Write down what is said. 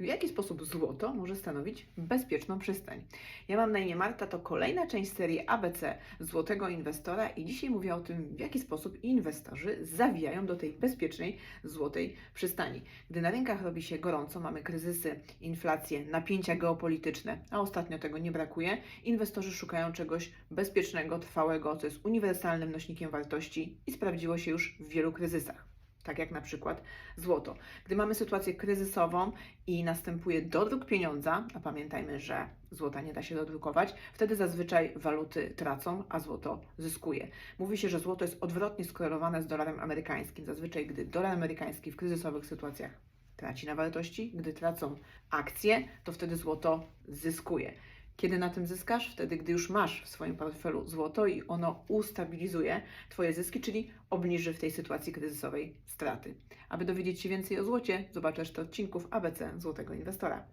W jaki sposób złoto może stanowić bezpieczną przystań? Ja mam na imię Marta, to kolejna część serii ABC Złotego Inwestora i dzisiaj mówię o tym, w jaki sposób inwestorzy zawijają do tej bezpiecznej złotej przystani. Gdy na rynkach robi się gorąco, mamy kryzysy, inflację, napięcia geopolityczne, a ostatnio tego nie brakuje, inwestorzy szukają czegoś bezpiecznego, trwałego, co jest uniwersalnym nośnikiem wartości i sprawdziło się już w wielu kryzysach tak jak na przykład złoto. Gdy mamy sytuację kryzysową i następuje dodruk pieniądza, a pamiętajmy, że złota nie da się dodrukować, wtedy zazwyczaj waluty tracą, a złoto zyskuje. Mówi się, że złoto jest odwrotnie skorelowane z dolarem amerykańskim. Zazwyczaj, gdy dolar amerykański w kryzysowych sytuacjach traci na wartości, gdy tracą akcje, to wtedy złoto zyskuje. Kiedy na tym zyskasz? Wtedy, gdy już masz w swoim portfelu złoto i ono ustabilizuje Twoje zyski, czyli obniży w tej sytuacji kryzysowej straty. Aby dowiedzieć się więcej o złocie, zobacz resztę odcinków ABC Złotego Inwestora.